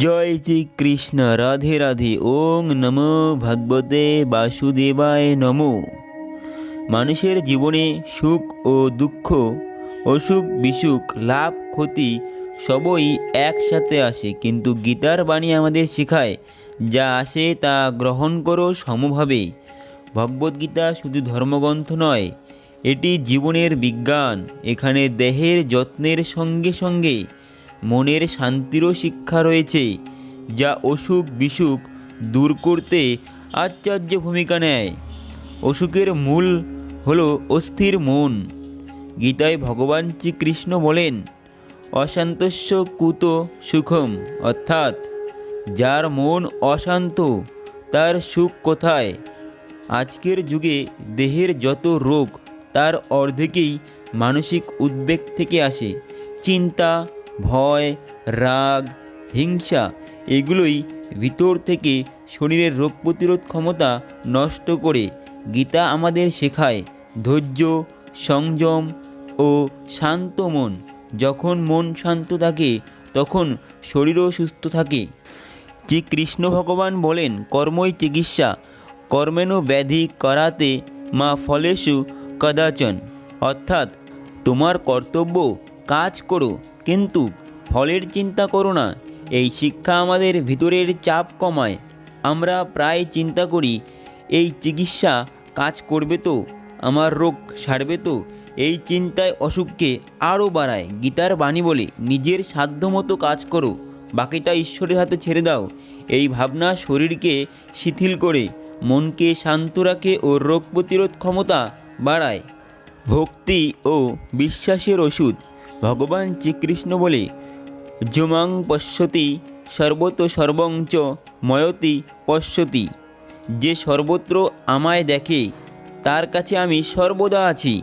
জয় শ্রীকৃষ্ণ, রাধে রাধে, ওং নমো ভগবতে বাসুদেবায় নমো। মানুষের জীবনে সুখ ও দুঃখ অসুখ বিসুখ, লাভ, ক্ষতি সবই একসাথে আসে, কিন্তু গীতার বাণী আমাদের শেখায়, যা আসে তা গ্রহণ করো সমভাবে। ভগবদ্গীতা শুধু ধর্মগ্রন্থ নয়, এটি জীবনের বিজ্ঞান, এখানে দেহের যত্নের সঙ্গে সঙ্গে মনের শান্তিরও শিক্ষা রয়েছে, যা অসুখ বিসুখ দূর করতে আশ্চর্য ভূমিকা নেয়। অসুখের মূল হল অস্থির মন। গীতায় ভগবান শ্রীকৃষ্ণ বলেন, অশান্তস্য কুত সুখম অর্থাৎ, যার মন অশান্ত, তার সুখ কোথায়? আজকের যুগে দেহের যত রোগ, তার অর্ধেকেই মানসিক উদ্বেগ থেকে আসে। চিন্তা ভয়, রাগ, হিংসা এগুলোই ভিতর থেকে শরীরের রোগ প্রতিরোধ ক্ষমতা নষ্ট করে। গীতা আমাদের শেখায় ধৈর্য, সংযম ও শান্ত মন। যখন মন শান্ত থাকে, তখন শরীরও সুস্থ থাকে। যে কৃষ্ণ ভগবান বলেন, কর্মই চিকিৎসা, কর্মেণু ব্যাধি করাতে মা ফলেষু কদাচন। অর্থাৎ, তোমার কর্তব্য কাজ করো। কিন্তু ফলের চিন্তা করো না, এই শিক্ষা আমাদের ভিতরের চাপ কমায়। আমরা প্রায় চিন্তা করি, এই চিকিৎসা কাজ করবে তো, আমার রোগ সারবে তো, এই চিন্তায় অসুখকে আরও বাড়ায়, গীতার বাণী বলে, নিজের সাধ্যমতো কাজ করো, বাকিটা ঈশ্বরের হাতে ছেড়ে দাও। এই ভাবনা শরীরকে শিথিল করে, মনকে শান্ত রাখে ও রোগ প্রতিরোধ ক্ষমতা বাড়ায়। ভক্তি ও বিশ্বাসের ওষুধ ভগবান শ্রীকৃষ্ণ বলে, যুমাং পশ্যতি সর্বত সর্বং ময়তি পশ্যতি। যে সর্বত্র আমায় দেখে, তার কাছে আমি সর্বদা আছি।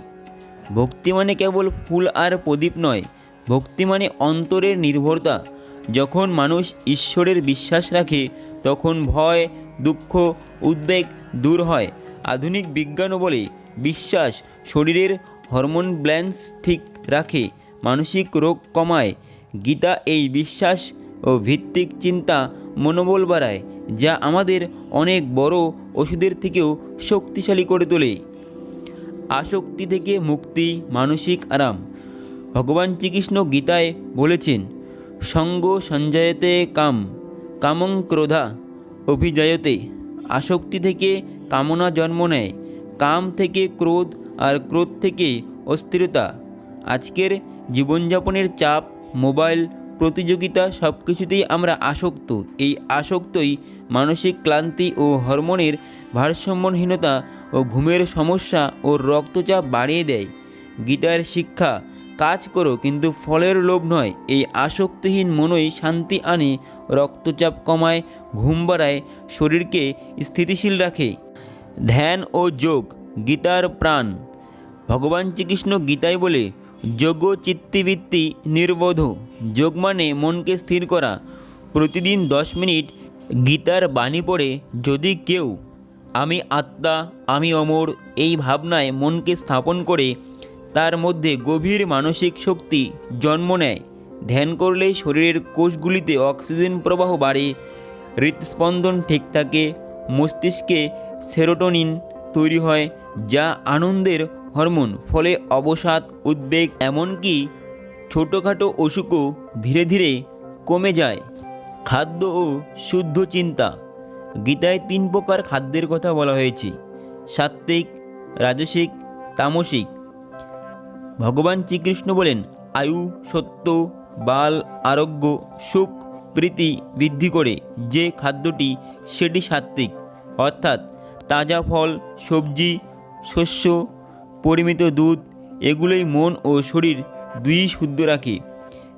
ভক্তি মানে কেবল ফুল আর প্রদীপ নয়, ভক্তি মানে অন্তরের নির্ভরতা। যখন মানুষ ঈশ্বরের বিশ্বাস রাখে, তখন ভয়, দুঃখ, উদ্বেগ দূর হয়। আধুনিক বিজ্ঞানও বলে, বিশ্বাস শরীরের হরমোন ব্যালেন্স ঠিক রাখে। মানসিক রোগ কমায়। গীতা এই বিশ্বাস ও ভিত্তিক চিন্তা মনোবল বাড়ায়, যা আমাদের অনেক বড় ওষুধের থেকেও শক্তিশালী করে তোলে। আসক্তি থেকে মুক্তি মানসিক আরাম। ভগবান শ্রীকৃষ্ণ গীতায় বলেছেন, সঙ্গ সঞ্জয়তে কাম, কামং ক্রোধা অভিজয়তে। আসক্তি থেকে কামনা জন্ম নেয়, কাম থেকে ক্রোধ আর ক্রোধ থেকে অস্থিরতা। আজকের জীবনযাপনের চাপ, মোবাইল, প্রতিযোগিতা সব কিছুতেই আমরা আসক্ত। এই আসক্তই মানসিক ক্লান্তি ও হরমোনের ভারসাম্যহীনতা ও ঘুমের সমস্যা ও রক্তচাপ বাড়িয়ে দেয়। গীতার শিক্ষা, কাজ করো কিন্তু ফলের লোভ নয়। এই আসক্তিহীন মনই শান্তি আনে, রক্তচাপ কমায়, ঘুম বাড়ায়, শরীরকে স্থিতিশীল রাখে। ধ্যান ও যোগ, গীতার প্রাণ। ভগবান শ্রীকৃষ্ণ গীতায় বলে যোগ চিত্তিবৃত্তি নির্বোধ। যোগ মানে মনকে স্থির করা। প্রতিদিন দশ মিনিট গীতার বাণী পড়ে যদি কেউ, আমি আত্মা, আমি অমর এই ভাবনায় মনকে স্থাপন করে, তার মধ্যে গভীর মানসিক শক্তি জন্ম নেয়। ধ্যান করলে শরীরের কোষগুলিতে অক্সিজেন প্রবাহ বাড়ে হৃদস্পন্দন ঠিক থাকে, মস্তিষ্কে সেরোটোনিন তৈরি হয়, যা আনন্দের হরমোন ফলে অবসাদ, উদ্বেগ এমনকি ছোটোখাটো অসুখও ধীরে ধীরে কমে যায়। খাদ্য ও শুদ্ধ চিন্তা। গীতায় তিন প্রকার খাদ্যের কথা বলা হয়েছে। সাত্ত্বিক, রাজসিক, তামসিক। ভগবান শ্রীকৃষ্ণ বলেন, আয়ু, সত্য, বাল, আরোগ্য, সুখ, প্রীতি বৃদ্ধি করে যে খাদ্যটি, সেটি সাত্ত্বিক। অর্থাৎ তাজা ফল, সবজি, শস্য পরিমিত দুধ, এগুলোই মন ও শরীর দুই শুদ্ধ রাখে।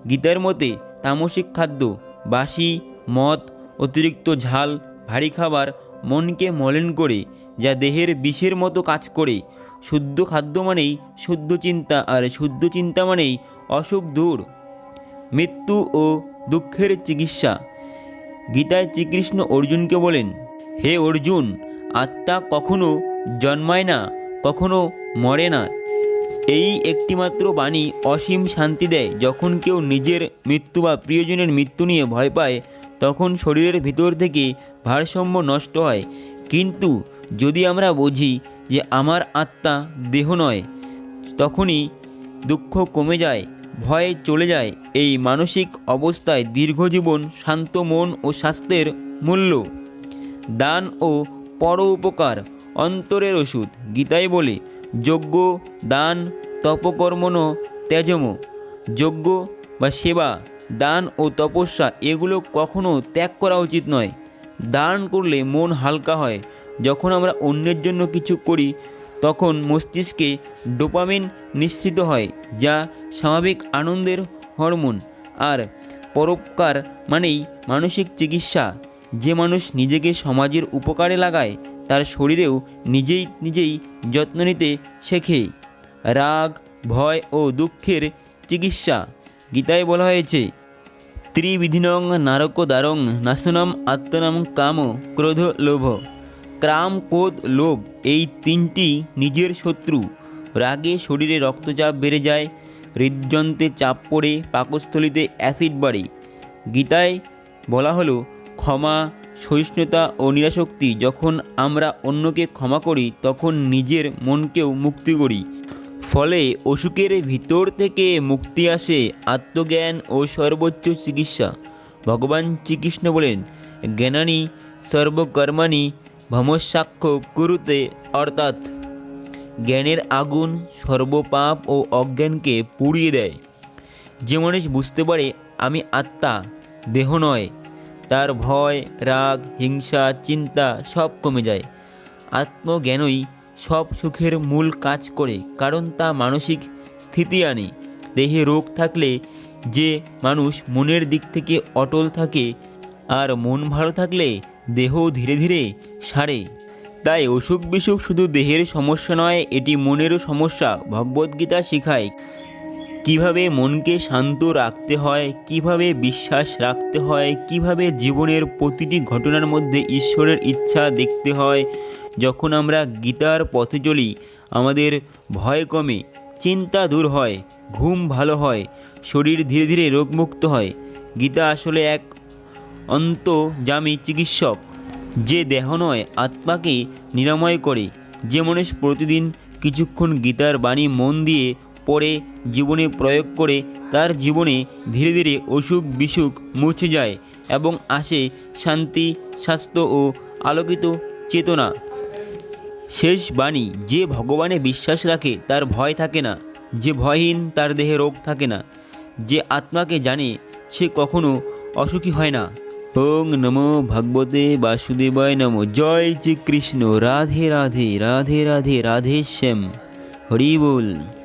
গীতার মতে তামসিক খাদ্য, বাসি, মদ, অতিরিক্ত ঝাল, ভারী খাবার মনকে মলিন করে, যা দেহের বিষের মতো কাজ করে। শুদ্ধ খাদ্য মানেই শুদ্ধ চিন্তা, আর শুদ্ধ চিন্তা মানেই অসুখ দূর। মৃত্যু ও দুঃখের চিকিৎসা। গীতায় শ্রীকৃষ্ণ অর্জুনকে বলেন, হে অর্জুন, আত্মা কখনো জন্মায় না, কখনো মরে না। এই একটিমাত্র বাণী অসীম শান্তি দেয়। যখন কেউ নিজের মৃত্যু বা প্রিয়জনের মৃত্যু নিয়ে ভয় পায়, তখন শরীরের ভিতর থেকে ভারসাম্য নষ্ট হয়। কিন্তু যদি আমরা বুঝি যে আমার আত্মা দেহ নয়, তখনই দুঃখ কমে যায়, ভয় চলে যায়। এই মানসিক অবস্থায় দীর্ঘজীবন শান্ত মন ও স্বাস্থ্যের মূল্য। দান ও পর উপকার অন্তরের ওষুধ, গীতায় বলে যজ্ঞ, দান তপকর্মণ ত্যাজম। যজ্ঞ বা সেবা, দান ও তপস্যা এগুলো কখনো ত্যাগ করা উচিত নয়। দান করলে মন হালকা হয়। যখন আমরা অন্যের জন্য কিছু করি, তখন মস্তিষ্কে ডোপামিন নিঃসৃত হয়, যা স্বাভাবিক আনন্দের হরমোন। আর পরোপকার মানেই মানসিক চিকিৎসা। যে মানুষ নিজেকে সমাজের উপকারে লাগায় তার শরীরেও নিজেই নিজেই যত্ন নিতে শেখে। রাগ, ভয় ও দুঃখের চিকিৎসা। গীতায় বলা হয়েছে, ত্রিবিধিনং নারক দ্বারং নাশনম আত্মনাম কাম ক্রোধ লোভ। ক্রাম, ক্রোধ, লোভ এই তিনটি নিজের শত্রু। রাগে শরীরে রক্তচাপ বেড়ে যায়, হৃদযন্ত্রে চাপ পড়ে, পাকস্থলিতে অ্যাসিড বাড়ে। গীতায় বলা হলো, ক্ষমা সহিষ্ণুতা ও নিরাশক্তি যখন আমরা অন্যকে ক্ষমা করি, তখন নিজের মনকেও মুক্তি করি। ফলে অসুখের ভিতর থেকে মুক্তি আসে আত্মজ্ঞান ও সর্বোচ্চ চিকিৎসা। ভগবান শ্রীকৃষ্ণ বলেন, জ্ঞানানি সর্বকর্মাণি ভমসাক্ষ্য কুরুতে অর্থাৎ জ্ঞানের আগুন সর্বপাপ ও অজ্ঞানকে পুড়িয়ে দেয়। যে মানুষ বুঝতে পারে, আমি আত্মা, দেহ নয় তার ভয়, রাগ, হিংসা, চিন্তা সব কমে যায়। আত্মজ্ঞানই সব সুখের মূল কাজ করে, কারণ তা মানসিক স্থিতি আনে। দেহে রোগ থাকলে যে মানুষ মনের দিক থেকে অটল থাকে আর মন ভালো থাকলে দেহ ধীরে ধীরে সারে। তাই অসুখ বিসুখ শুধু দেহের সমস্যা নয়, এটি মনেরও সমস্যা, ভগবদ্গীতা শেখায়। কীভাবে মনকে শান্ত রাখতে হয়, কীভাবে বিশ্বাস রাখতে হয়, কীভাবে জীবনের প্রতিটি ঘটনার মধ্যে ঈশ্বরের ইচ্ছা দেখতে হয়। যখন আমরা গীতার পথে চলি, আমাদের ভয় কমে, চিন্তা দূর হয়, ঘুম ভালো হয়, শরীর ধীরে ধীরে রোগমুক্ত হয়। গীতা আসলে এক অন্তর্যামী চিকিৎসক, যে দেহ নয়, আত্মাকে নিরাময় করে। যে মানুষ প্রতিদিন কিছুক্ষণ গীতার বাণী মন দিয়ে পড়ে, জীবনে প্রয়োগ করে তার জীবনে ধীরে ধীরে অসুখ বিসুখ মুছে যায় এবং আসে শান্তি, স্বাস্থ্য ও আলোকিত চেতনা। শেষ বাণী, যে ভগবানে বিশ্বাস রাখে তার ভয় থাকে না, যে ভয়হীন তার দেহে রোগ থাকে না, যে আত্মাকে জানে সে কখনো অসুখী হয় না। ওং নমো ভগবতে বাসুদেবায় নমো। জয় শ্রীকৃষ্ণ। রাধে রাধে রাধে রাধে রাধে শ্যাম। হরি বল।